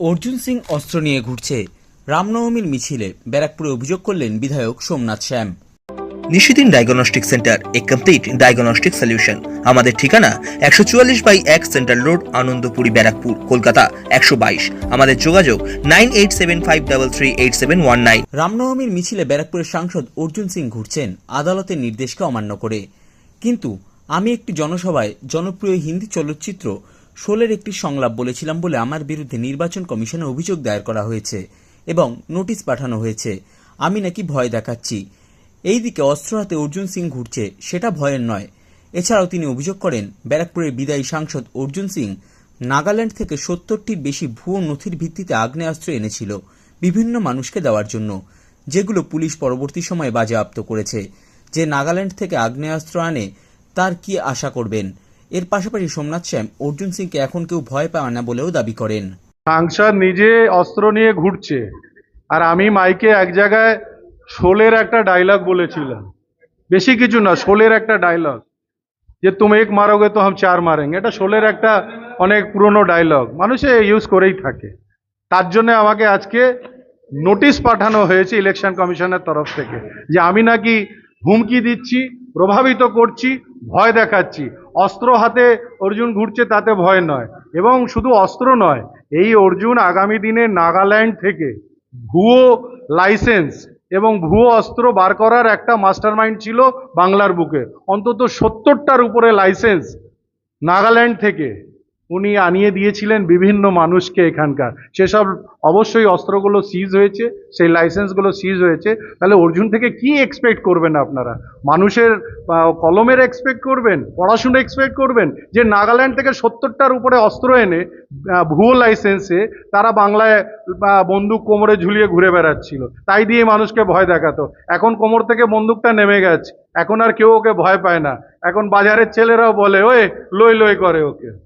অর্জুন সিং অস্ত্র নিয়ে ঘুরছে। রামনবমীর মিছিলে ব্যারাকপুরে অভিযোগ করলেন বিধায়ক সোমনাথ শ্যাম। নিশিদিন ডায়াগনস্টিক সেন্টার এ কমপ্লিট ডায়াগনস্টিক সলিউশন। আমাদের ঠিকানা একশো চুয়াল্লিশ বাই এক সেন্ট্রাল রোড আনন্দপুরি ব্যারাকপুর কলকাতা একশো বাইশ। আমাদের যোগাযোগ nine eight seven five double three eight seven one nine. রামনবমীর মিছিলে ব্যারাকপুরের সাংসদ অর্জুন সিং ঘুরছেন আদালতের নির্দেশকে অমান্য করে। কিন্তু আমি একটি জনসভায় জনপ্রিয় হিন্দি চলচ্চিত্র শোলের একটি সংলাপ বলেছিলাম বলে আমার বিরুদ্ধে নির্বাচন কমিশনে অভিযোগ দায়ের করা হয়েছে এবং নোটিশ পাঠানো হয়েছে। আমি নাকি ভয় দেখাচ্ছি। এইদিকে অস্ত্র হাতে অর্জুন সিং ঘুরছে, সেটা ভয়ের নয়। এছাড়াও তিনি অভিযোগ করেন, ব্যারাকপুরের বিদায়ী সাংসদ অর্জুন সিং নাগাল্যান্ড থেকে সত্তরটির বেশি ভুয়ো নথির ভিত্তিতে আগ্নেয়াস্ত্র এনেছিল বিভিন্ন মানুষকে দেওয়ার জন্য, যেগুলো পুলিশ পরবর্তী সময়ে বাজেয়াপ্ত করেছে। যে নাগাল্যান্ড থেকে আগ্নেয়াস্ত্র আনে, তার কি আশা করবেন? এর পাশাপাশি সোমনাথ শ্যাম অর্জুন সিংকে এখন কেউ ভয় পায় না বলেও দাবি করেন। সাংসদ নিজে অস্ত্র নিয়ে ঘুরছে। আর আমি মাইকে এক জায়গায় শোলের একটা ডায়লগ বলেছিলাম। বেশি কিছু না, শোলের একটা ডায়লগ যে তুমি এক মারোগে তো হাম চার মারেঙ্গে। এটা শোলের একটা অনেক পুরনো ডায়লগ মানুষে ইউজ করেই থাকে। তার জন্য আমাকে আজকে নোটিশ পাঠানো হয়েছে ইলেকশন কমিশনের তরফ থেকে। যে আমি নাকি হুমকি দিচ্ছি, প্রভাবিত করছি, ভয় দেখাচ্ছি। অস্ত্র হাতে অর্জুন ঘুরছে তাতে ভয় নয়, এবং শুধু অস্ত্র নয়, এই অর্জুন আগামী দিনে নাগাল্যান্ড থেকে ভুয়ো লাইসেন্স এবং ভুয়ো অস্ত্র বার করার একটা মাস্টারমাইন্ড ছিল বাংলার বুকে। অন্তত সত্তরটার উপরে লাইসেন্স নাগাল্যান্ড থেকে। উনি আনিয়ে দিয়েছিলেন বিভিন্ন মানুষকে এখানকার। সেসব অবশ্যই অস্ত্রগুলো সিজ হয়েছে, সেই লাইসেন্সগুলো সিজ হয়েছে। তাহলে অর্জুন থেকে কি এক্সপেক্ট করবেন আপনারা? মানুষের কলমের এক্সপেক্ট করবেন? পড়াশুনো এক্সপেক্ট করবেন? যে নাগাল্যান্ড থেকে সত্তরটার উপরে অস্ত্র এনে ভুয়ো লাইসেন্সে তারা বাংলায় বন্দুক কোমরে ঝুলিয়ে ঘুরে বেড়াচ্ছিল। তাই দিয়ে মানুষকে ভয় দেখাতো। এখন কোমর থেকে বন্দুকটা নেমে গেছে। এখন আর কেউ ওকে ভয় পায় না। এখন বাজারের ছেলেরাও বলে ওয়ে লই লই, করে ওকে।